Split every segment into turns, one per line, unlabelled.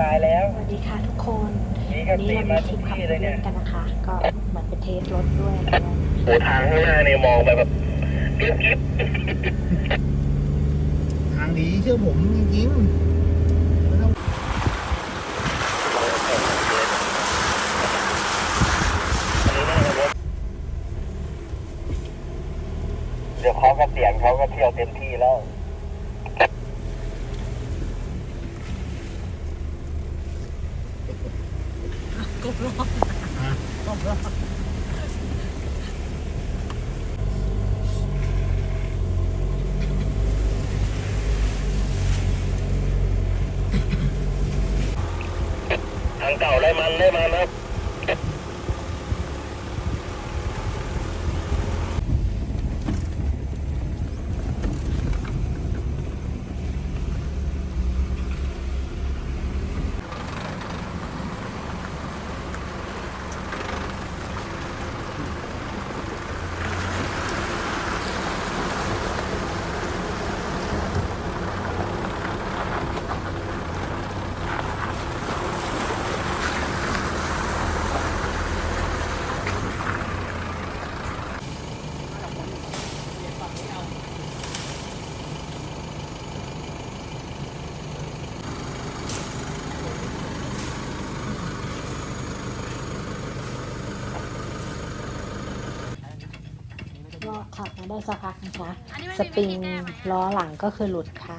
ตายแล้ว
สวัสดีค่ะทุกคน
นี่
วั
ก็
นนี้
ตี
เรา
มา
มีท
ทุ
ริ
ก
ปขับ
ที่เลย
เล่
เนี่ย
นกันนะคะ ก็เหมือนเป็นเทสรถด้วยอะไรด้วย
โอ้ทางข้างหน้าเนี่ยมองไปแบบกิ๊บกิ๊บ
ทางดีเชื่อผมจริงๆไม่ต้อง
เดี๋ยวเขาก็เสียงเขาก็เที่ยวเต็มที่แล้ว เก่าได้มันได้มันครับ
ได้สักพักนะคะ สปริงล้อหลังก็คือหลุดค่ะ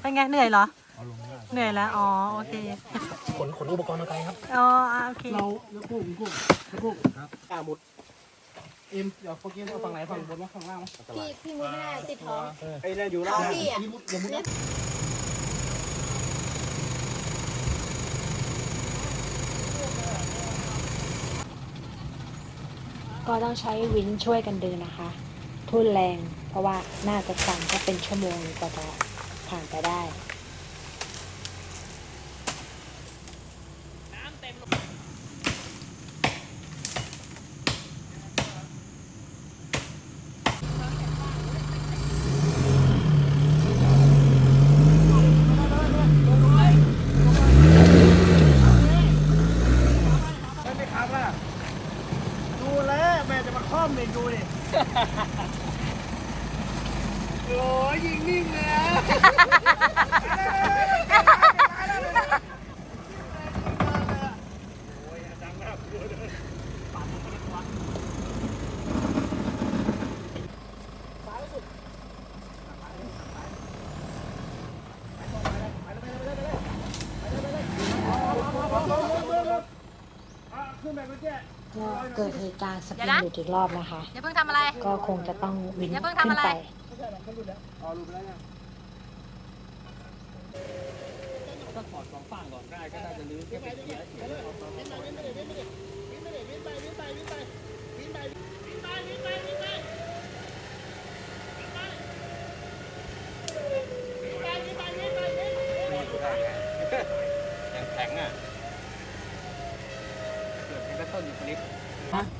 เป็นไงเหนื่อยเหรอ เหนื่อยแล้ว อ๋อ โอเค
ขนขนอุปกรณ์ทางไกลครับ
อ๋ออะโอเค
เราเลือกกุ้งกุ้งเลือกกุ้งครับอ่าหมดเอ็มเดี๋ยวเมื่อกี้เอาฝั่งไหนฝั่งบนวะฝั่งล่างวะ
พี่พี่มุดไม่ได้ติดท้อง
ไอ้เนี่ยอยู่ล่าง
พี่อะ
ย่ามุดอย่ามุดนะ
ก็ต้องใช้วินช่วยกันดึงนะคะ ทุ่นแรง เพราะว่าน่าจะสั่นก็เป็นชั่วโมงกว่าจะผ่านไปได้
ไม่ไปครับล่ะดูแล้วแม่จะมาคล่อมเด็กดูดิโอ้ ยยิงนิ่งเลยนะ
ก็เกิดเหตุการณ์สปริงหลุดอีกรอบนะคะ
อย่าเพิ่งทำอะไร
ก็คงจะต้องวิน
อย่าเพิ่ง
ขึ้
ทำ
น
อะไร
ไป
อ๋อรู้ไปแล้วเนี่ย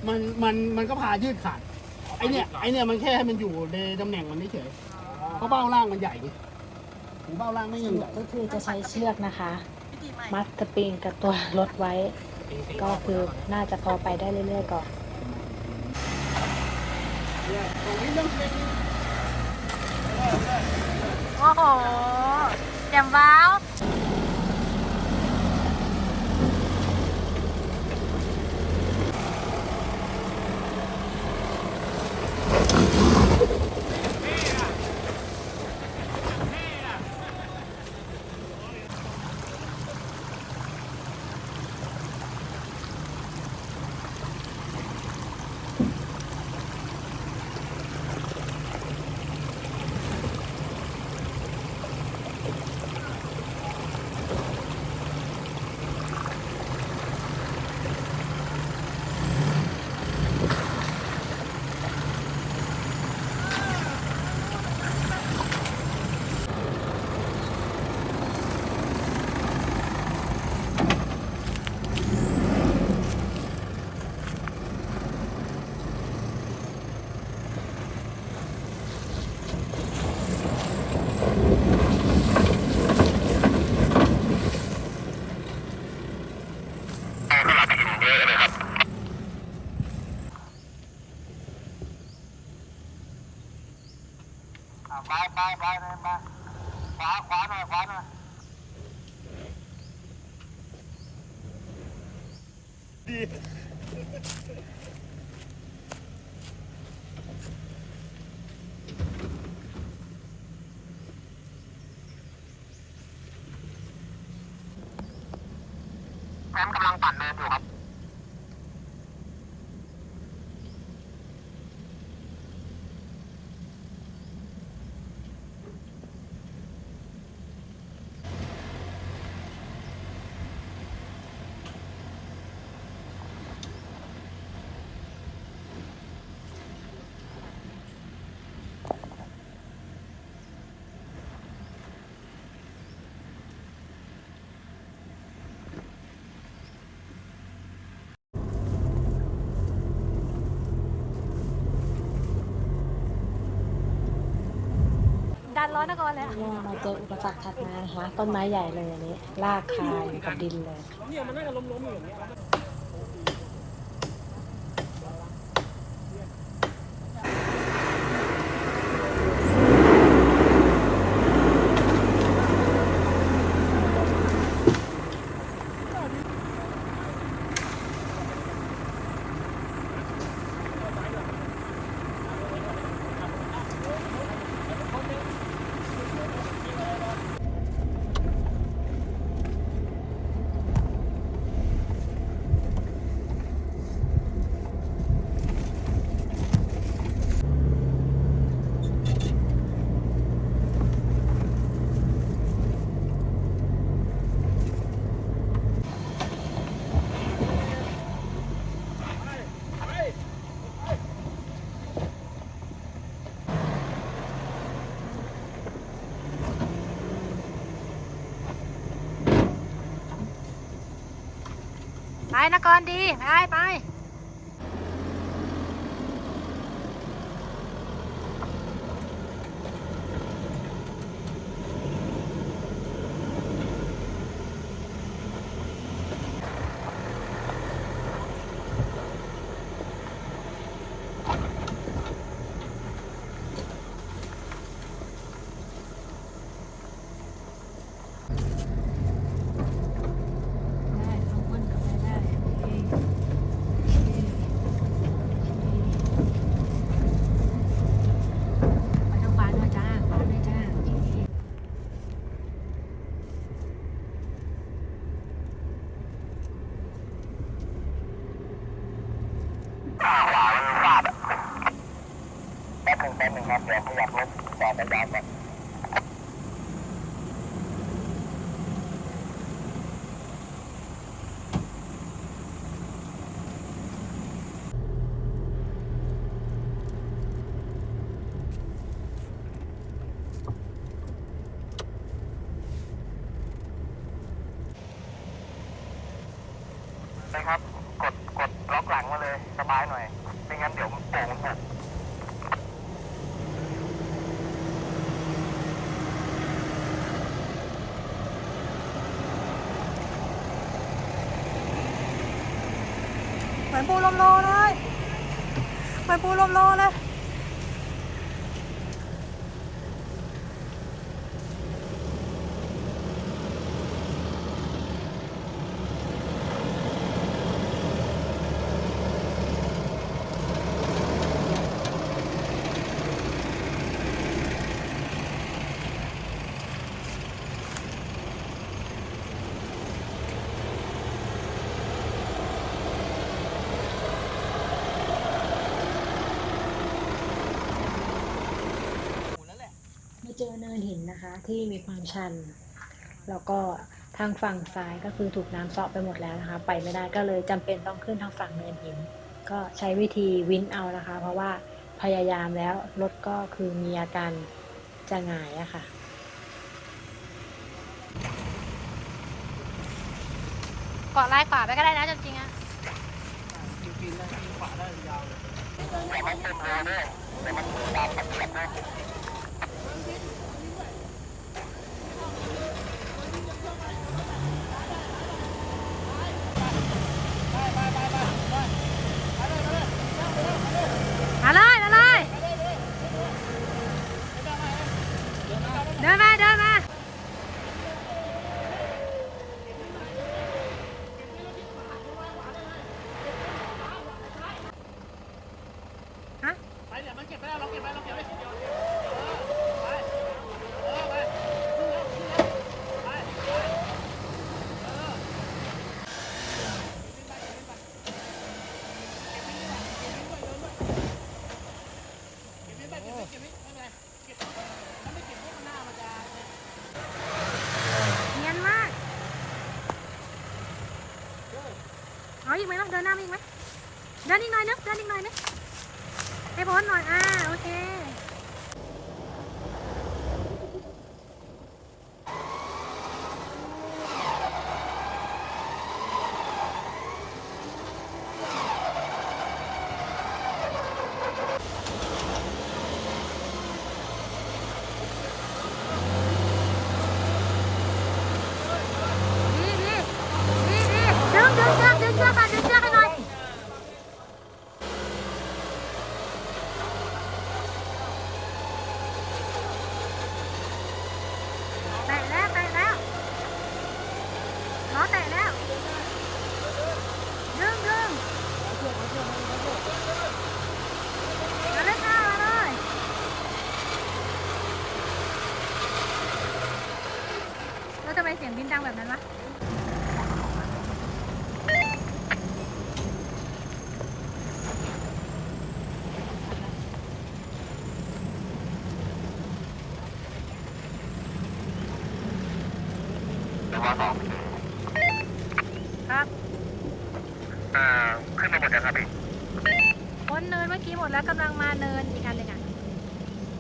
มันมันมันก็พายืดขาด ไอเนี่ยไอเนี่ยมันแค่ให้มันอยู่ในตำแหน่งมันเฉยๆเพราะเบ้าล่างมันใหญ่ดิหูเบ้าล่างไม่ยังใหญ่
ก็คือจะใช้เชือกนะคะ มัดสปริงกับตัวรถไว้ ก็คือน่าจะพอไปได้เรื่อยๆก่อน
ตรงนี้ต้องเป็น
โอ้โหแจ่มว้าว
เค้
อนมา แอมกำลังปั่นเนินอยู่ครับ
การร้อนนครเลยอะ
เนี่ยมาเจออุปสรรคถัดมานะคะต้นไม้ใหญ่เลยอันนี้ลากคาอยู่กับดินเลย
นี่ยมันน่าจะล้มๆอยู่องเงี้ย
ไปนครดี ไปไป ได้ข้างบนกับไปได้โอเคไปทางขวาด้วยจ้าขวาด้วยจ้าโอเค
ขวามันฟาดอะแป๊บหนึ่งแป๊บหนึ่งครับเดี๋ยวขยับ รถต่อไปยาวก่อน นะครับ กด กดล็อกหลังมาเลย สบายหน่อย ไม่งั้นเดี๋ยวมันโป่งมันหก
เหมือนปูลมโลเลยเหมือนปูลมโลเลย
มาเจอเนินหินนะคะ ที่มีความชัน แล้วก็ทางฝั่งซ้ายก็คือถูกน้ำเซาะไปหมดแล้วนะคะ ไปไม่ได้ก็เลยจำเป็นต้องขึ้นทางฝั่งเนินหิน ก็ใช้วิธีวินเอานะคะ เพราะว่าพยายามแล้วรถก็คือมีอาการจะหงายอะค่ะ
เกาะลายขวาไปก็ได้นะจริงๆอะ
ปีนได้ปีนขวาได้ยาวเลย
อย่ามันเต็มเลยด้วยเดี๋ยวมันตามตะเกียบด้วย
มาเลยมาเลยเดินมาเดินมา
ไปเราเก็บไปเราเก็บไปเดี๋ยวเออไปเออไปขึ้นแล้วขึ้นแล้วไปไปเออเก็บไปเก็บไปเก็บไปเก็บไปเก็บไปไม่เป็นไรเก็บถ้าไม่เก็บพวกมันหน้ามันจะ
เนียนมาก เดินหน้ามาอีกไหมเดินอีกหน่อยนึกเดินอีกหน่อยนึงให้พ้นหน่อย อ่า โอเค ดีดีดีดีดึงดึงเชือกดึงเชือกค่ะดึงเชือกให้หน่อย แตะแล้วแตะแล้วล้อแตะแล้ว ดึงดึงมาเลยค่ะมาเลยแล้วทำไม เสียงบินดังแบบนั้นวะ
หรือว่าสอง
ครับ
อ่าขึ้นไปหมดแล้วครับพี่
พ้นเนินเมื่อกี้หมดแล้วกำลังมาเนินอีกอันหนึ่งอะ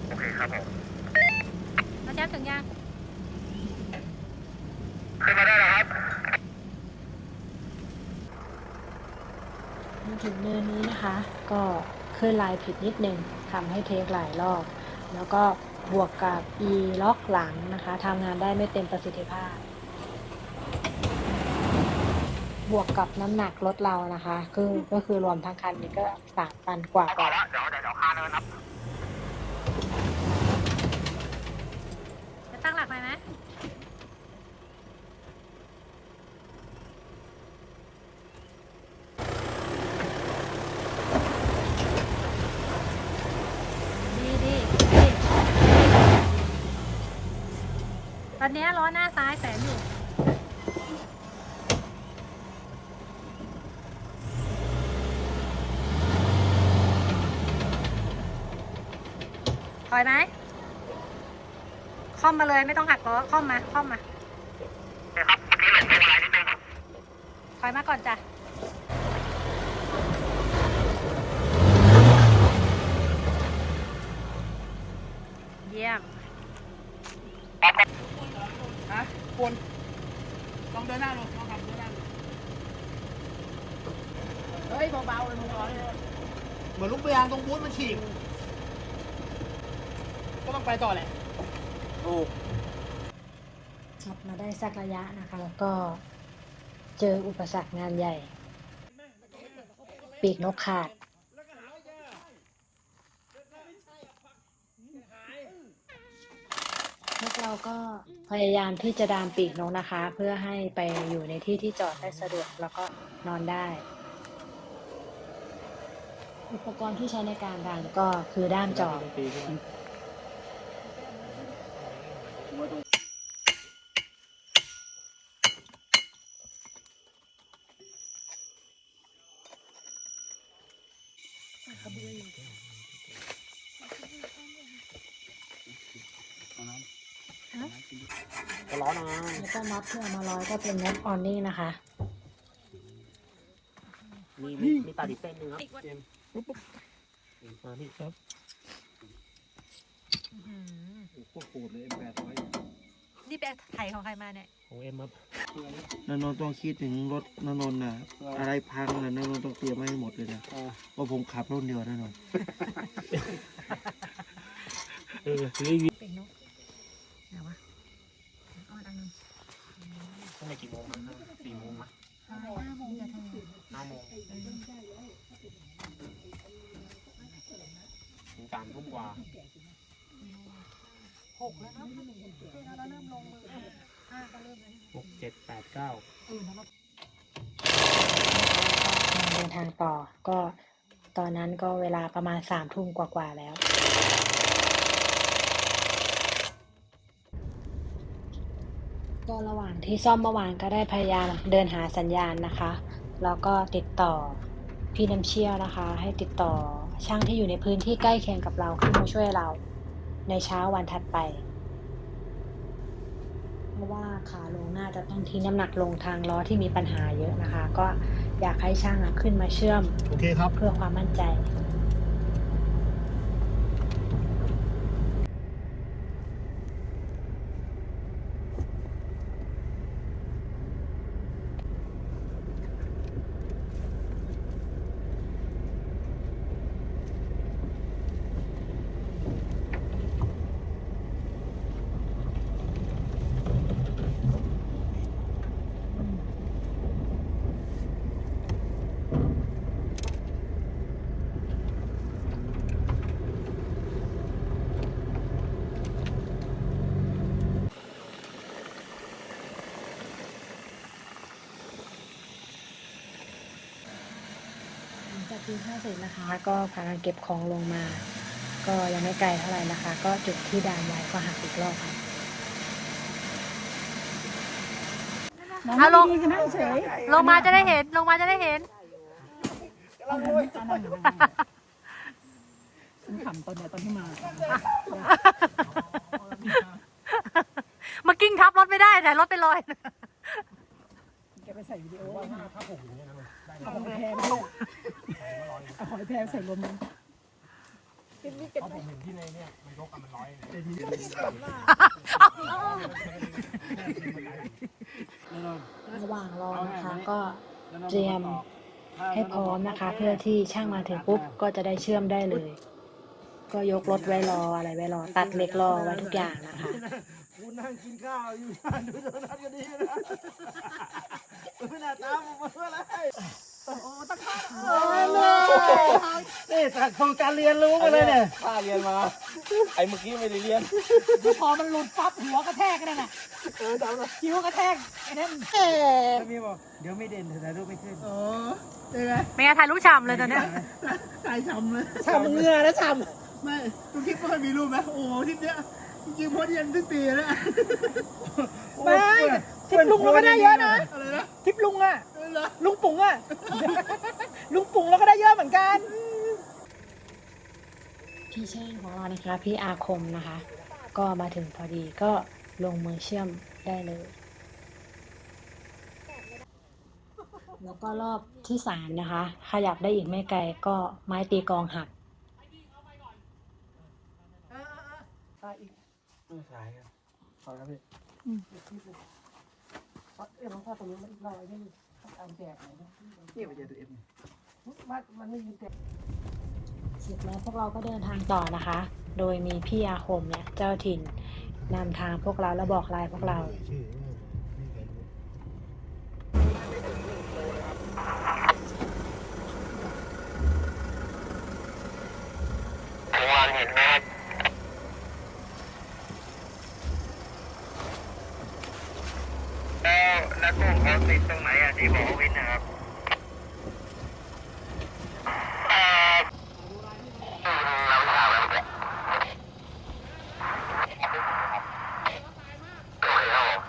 โอเคครับผม
แล้วแจ๊บถึงยัง
ขึ้นมาได้แล้วครับ
มา ถึงเนินนี้นะคะ ก็ขึ้นลายผิดนิดนึงทำให้เทคหลายรอบ แล้วก็บวกกับ e ล็อกหลังนะคะทำงานได้ไม่เต็มประสิทธิภาพ บวกกับน้ำหนักรถเรานะคะ คือก็คือรวมทั้งคันนี้ก็สามตันกว่า
เอาก่อนเดี๋ยวเดี๋ยวเดี๋ยวคาเนินครับ
จะตั้งหลักไปไหม ดีดีดี ตอนนี้ล้อหน้าซ้ายแสนอยู่ ถอยไหมค่อมมาเลยไม่ต้องหักล้อค่อมมาค่อมมาถอยมาก่อนจ้ะ เยี่ยม
ฮะคนลองเดินหน้าลงลองทำเดินหน้าลงเฮ้ยเบาๆเลยมึงร้อยเลยเหมือนลูกเบียางตรงบูธมันฉีกก็ต้องไปต่อแหละถูก
ขับมาได้สักระยะนะคะ ก็เจออุปสรรคงานใหญ่ ปีกนกขาด พวกเราก็พยายามที่จะดามปีกนกนะคะ เพื่อให้ไปอยู่ในที่ที่จอดได้สะดวกแล้วก็นอนได้ อุปกรณ์ที่ใช้ในการดามก็คือด้ามจอบ
ก็ร้อนนะ
แล้วก็น็อตที่เอามาร้อยก็เป็นน็อตออนนี่นะคะ
มีมีมีตัดอีกเส้นหนึ่งครับ เจมส์มาพี่ครับ
โอ้โหโคตรโหดเลยแปดร้อย
นี่เป็นไถของใครมาเนี่ย
ของเอ็มครับ
นนนท์ต้องคิดถึงรถนนนท์น่ะอะไรพังน่ะนนนท์ต้องเตรียมไว้ให้หมดเลยนะเพราะผมขับรุ่นเดียวแน่นอน
เออรีวิว
เป็นนกไหนวะออนอันนึง
ตั้งแต่กี่โมงนะสี่โมงมั้ย
ห้าโมงจะถึง
ห้าโมงถึงสามทุ่มกว่า
หกแล้วเนาะที่เราเริ่มลงมือห้าก็เริ่มแล้ว
หกเจ็ดแปดเก้า
เดินทางต่อก็ ตอนนั้นก็เวลาประมาณ สามทุ่มกว่าๆแล้ว ก็ระหว่างที่ซ่อมเมื่อวานก็ได้พยายามเดินหาสัญญาณนะคะ แล้วก็ติดต่อพี่น้ำเชี่ยวนะคะ ให้ติดต่อช่างที่อยู่ในพื้นที่ใกล้เคียงกับเราขึ้นมาช่วยเรา ในเช้าวันถัดไป เพราะว่าขาลงน่าจะต้องทิ้งน้ำหนักลงทางล้อที่มีปัญหาเยอะนะคะ ก็อยากให้ช่างอะขึ้นมาเชื่อม
โอเคครับ
เพื่อความมั่นใจ หลังจากกินข้าวเสร็จนะคะ ก็พากันเก็บของลงมา ก็ยังไม่ไกลเท่าไหร่นะคะ ก็จุดที่ดามไว้ก็หักอีกรอบค่ะ
เอาลงลงมาจะได้เห็นลงมาจะได้เห็น
ขำตอนเนี้ยตอนที่มา
มากิ้งทับรถไม่ได้แต่รถไปลอย
แกไปใส่วิดีโอไว้ให้เอาหอยแพรไปด้วย เอาหอยแพรใส่ลมมัน
ระหว่างรอนะคะก็เตรียมให้พร้อมนะคะ เพื่อที่ช่างมาถึงปุ๊บก็จะได้เชื่อมได้เลย ก็ยกรถไว้รออะไรไว้รอ ตัดเหล็กรอไว้ทุกอย่างนะคะ
กูนั่งกินข้าวอยู่บ้านดูโทรทัศน์ก็ดีนะไม่น่าตามผมมาเพื่ ออะไรนี่จากโครงการเรียนรู้มาเลยเนี่ย
ข้าเรียนมา ไอ้เมื่อกี้ไม่ได้เรียน
พอมันหลุดปั๊บหัวกระแทกกันน่ะคิ้วกระแทกไอ้นั่น
แล้วมีบอกเดี๋ยวไม่เด่นถ่ายรูปไม่ขึ้น
อ๋อเป็นไง
เป็นไงถ่ายรูปฉ่ำเลยตอนเนี้ย
ตายช้ำเลย
ฉ่ำเหงื่อแล้วฉ่
ไม่ดูคลิปไม่ค่อยมีรูปไหมโอ้โหคลิปเนี้ย จริงๆโพสต์เย็นสิ้นปีแล้วำ
ไม่ทริปลุงเราก็ได้เยอะนะ
อะไรนะ
ทริปลุงอะ
เออเหรอ
ลุงปุ๋งอะลุงปุ๋งเราก็ได้เยอะเหมือนกัน
พี่ช่างของเรานะคะพี่อาคมนะคะ ก็มาถึงพอดีก็ลงมือเชื่อมได้เลย แล้วก็รอบที่สามนะคะ ขยับได้อีกไม่ไกลก็ไม้ตีกลองหัก
สายครับ
ขอบคุณครับพี่
เอ็มพ่อตรงนี้มันลอยไม่มีเอาแจกไหน
นี่มันจะดูเอ็ม
มันมันไม่มีแจก
เสร็จแล้วพวกเราก็เดินทางต่อนะคะ โดยมีพี่อาคมเนี่ยเจ้าถิ่นนำทางพวกเราแล้วบอกลายพวกเรา
ถึงวันเห็นไหมครับ แล้วแล้วกลุ่มเขาติดตรงไหนอะที่บอกวินนะครับเอ่ออืมเราทราบแล้วเนี่ยโอเคครับผม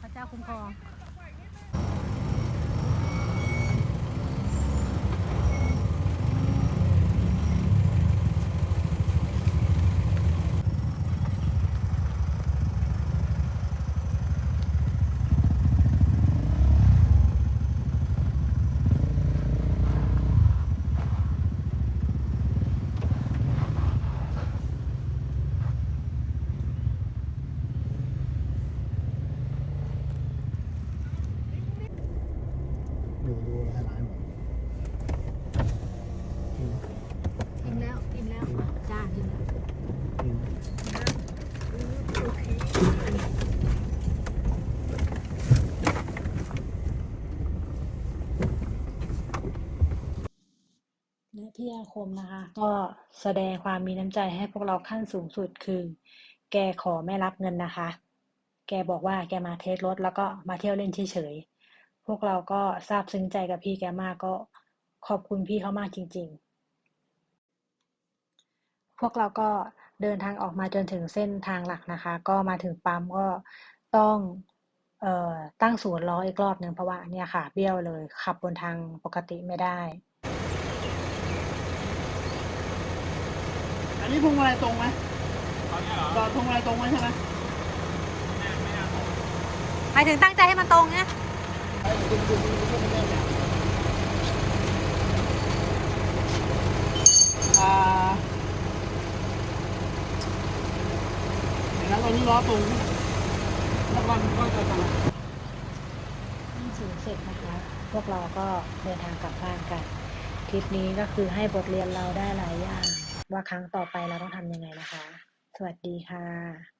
พระเจ้า คุ้มครอ
คมนะคะ ก็แสดงความมีน้ำใจให้พวกเราขั้นสูงสุดคือ แกขอไม่รับเงินนะคะ แกบอกว่าแกมาเทสรถแล้วก็มาเที่ยวเล่นเฉยๆพวกเราก็ซาบซึ้งใจกับพี่แกมากก็ขอบคุณพี่เขามากจริง ๆ พวกเราก็เดินทางออกมาจนถึงเส้นทางหลักนะคะ ก็มาถึงปั๊มก็ต้องออตั้งศูนย์ล้ออีกรอบหนึ่งเพราะว่าเนี่ยค่ะเบี้ยวเลยขับบนทางปกติไม่ได้
อันนี้พวงมาลัยตรงไหมจอดพวงมาลัยตรงไหมใช่ไหม
หมายถึงตั้งใจให้มันตรงนะ
อ่าเดี๋ยวนะตอนนี้ล้อตรงแล้วก็ก็จะตรง
ขึ้นสูงเสร็จนะคะ พวกเราก็เดินทางกลับบ้านกัน ทริปนี้ก็คือให้บทเรียนเราได้หลายอย่าง ว่าครั้งต่อไปเราต้องทำยังไงนะคะ สวัสดีค่ะ